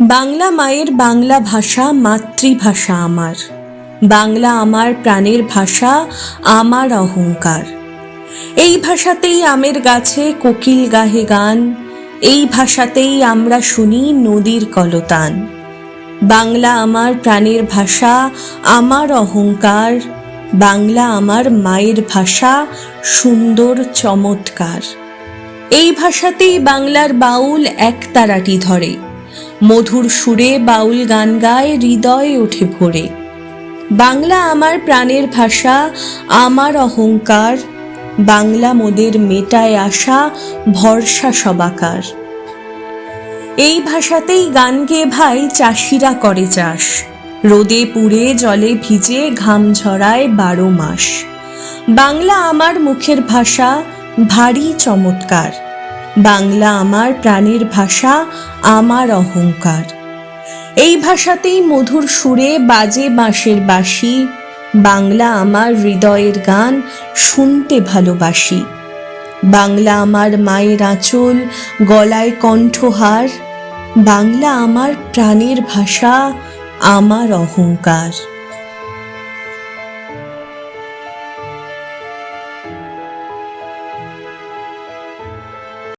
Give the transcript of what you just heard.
বাংলা মায়ের বাংলা ভাষা মাতৃভাষা আমার। বাংলা আমার প্রাণের ভাষা, আমার অহংকার। এই ভাষাতেই আমের গাছে কোকিল গাহে গান, এই ভাষাতেই আমরা শুনি নদীর কলতান। বাংলা আমার প্রাণের ভাষা, আমার অহংকার। বাংলা আমার মায়ের ভাষা, সুন্দর চমৎকার। এই ভাষাতেই বাংলার বাউল একতারাটি ধরে। মধুর সুরে বাউল গান গায়, হৃদয়ে ওঠে ভরে। বাংলা আমার প্রাণের ভাষা, আমার অহংকার। বাংলা মোদের মেটায় আসা ভরসা সবাকার। এই ভাষাতেই গান গেয়ে ভাই, চাষিরা করে চাষ। রোদে পুড়ে, জলে ভিজে, ঘাম ঝরায় বারো মাস। বাংলা আমার মুখের ভাষা ভারী চমৎকার। বাংলা আমার প্রাণের ভাষা, আমার অহংকার। এই ভাষাতেই মধুর সুরে বাজে বাঁশের বাঁশি, বাংলা আমার হৃদয়ের গান শুনতে ভালোবাসি। বাংলা আমার মায়ের আঁচল, গলায় কণ্ঠহার, বাংলা আমার প্রাণের ভাষা, আমার অহংকার।